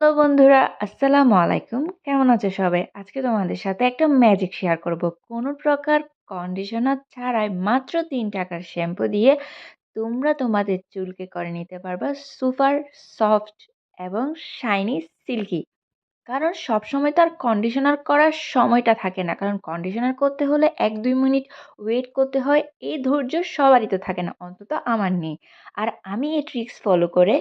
তো বন্ধুরা, আসসালামু আলাইকুম। কেমন আছো সবাই? আজকে তোমাদের সাথে একটা ম্যাজিক শেয়ার করব। কোনো প্রকার কন্ডিশনার ছাড়াই মাত্র তিন টাকার শ্যাম্পু দিয়ে তোমরা তোমাদের চুলকে করে নিতে পারবা সুপার সফট এবং শাইনি সিল্কি কারণ সবসময় তো আর কন্ডিশনার করার সময়টা থাকে না। কারণ কন্ডিশনার করতে হলে এক দুই মিনিট ওয়েট করতে হয়, এই ধৈর্য সবারই তো থাকে না, অন্তত আমার নেই। আর আমি এই ট্রিক্স ফলো করে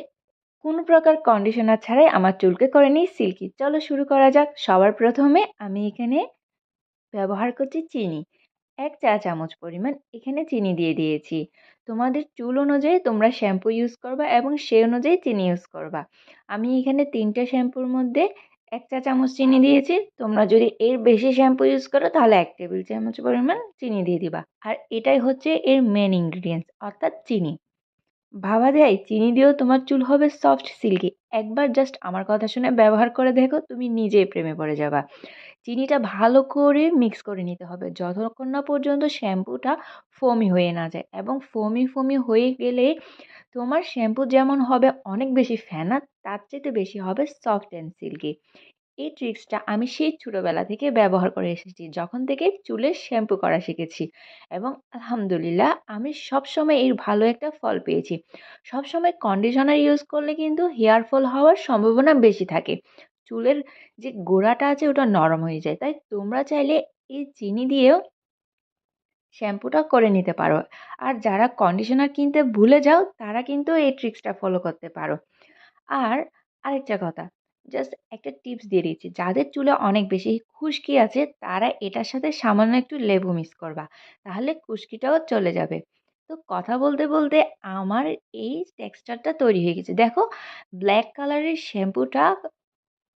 কোনো প্রকার কন্ডিশনার ছাড়াই আমার চুলকে করে নিই সিল্কি চলো শুরু করা যাক। সবার প্রথমে আমি এখানে ব্যবহার করছি চিনি। এক চা চামচ পরিমাণ এখানে চিনি দিয়ে দিয়েছি। তোমাদের চুল অনুযায়ী তোমরা শ্যাম্পু ইউজ করবা এবং সে অনুযায়ী চিনি ইউজ করবা। আমি এখানে তিনটে শ্যাম্পুর মধ্যে এক চা চামচ চিনি দিয়েছি। তোমরা যদি এর বেশি শ্যাম্পু ইউজ করো তাহলে এক টেবিল চামচ পরিমাণ চিনি দিয়ে দিবা। আর এটাই হচ্ছে এর মেন ইনগ্রিডিয়েন্টস অর্থাৎ চিনি। ভাবা যায়, চিনি দিয়েও তোমার চুল হবে সফট সিল্কি একবার জাস্ট আমার কথা শুনে ব্যবহার করে দেখো, তুমি নিজেই প্রেমে পড়ে যাবা। চিনিটা ভালো করে মিক্স করে নিতে হবে। যতক্ষণ না পর্যন্ত শ্যাম্পুটা ফোমি হয়ে না যায় এবং ফোমি ফোমি হয়ে গেলে তোমার শ্যাম্পু যেমন হবে অনেক বেশি ফেনা তার চেয়ে বেশি হবে সফট অ্যান্ড সিল্কি এই ট্রিক্সটা আমি সেই ছোটোবেলা থেকে ব্যবহার করে এসেছি। যখন থেকে চুলের শ্যাম্পু করা শিখেছি এবং আলহামদুলিল্লাহ আমি সবসময় এর ভালো একটা ফল পেয়েছি। সবসময় কন্ডিশনার ইউজ করলে কিন্তু হেয়ার ফল হওয়ার সম্ভাবনা বেশি থাকে। চুলের যে গোড়াটা আছে ওটা নরম হয়ে যায়। তাই তোমরা চাইলে এই চিনি দিয়েও শ্যাম্পুটা করে নিতে পারো। আর যারা কন্ডিশনার কিনতে ভুলে যাও তারা কিন্তু এই ট্রিক্সটা ফলো করতে পারো। আর আরেকটা কথা জাস্ট একটা টিপস দিয়ে দিচ্ছি যাদের চুলে অনেক বেশি খুশকি আছে, তারা এটার সাথে সামান্য একটু লেবু মিক্স করবা, তাহলে খুশকিটাও চলে যাবে। তো কথা বলতে বলতে আমার এই টেক্সচারটা তৈরি হয়ে গেছে। দেখো ব্ল্যাক কালারের শ্যাম্পুটা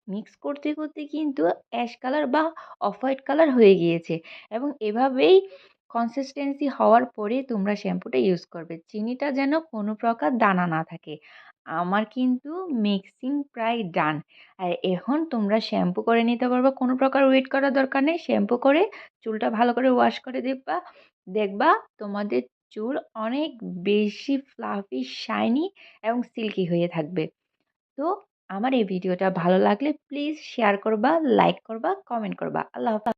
মিক্স করতে করতে কিন্তু অ্যাশ কালার বা অফ হোয়াইট কালার হয়ে গিয়েছে এবং এভাবেই কনসিস্টেন্সি হওয়ার পরেই তোমরা শ্যাম্পুটা ইউজ করবে। চিনিটা যেন কোনো প্রকার দানা না থাকে। আমার কিন্তু মিক্সিং প্রায় ডান আর এখন তোমরা শ্যাম্পু করে নিতে পারবে, কোনো প্রকার ওয়েট করার দরকার নেই। শ্যাম্পু করে চুলটা ভালো করে ওয়াশ করে দেখবা দেখবা তোমাদের চুল অনেক বেশি ফ্লাফি শাইনি এবং সিল্কি হয়ে থাকবে। তো আমার এই ভিডিওটা ভালো লাগলে প্লিজ শেয়ার করবা লাইক করবা কমেন্ট করবা। আল্লাহ হাফেজ।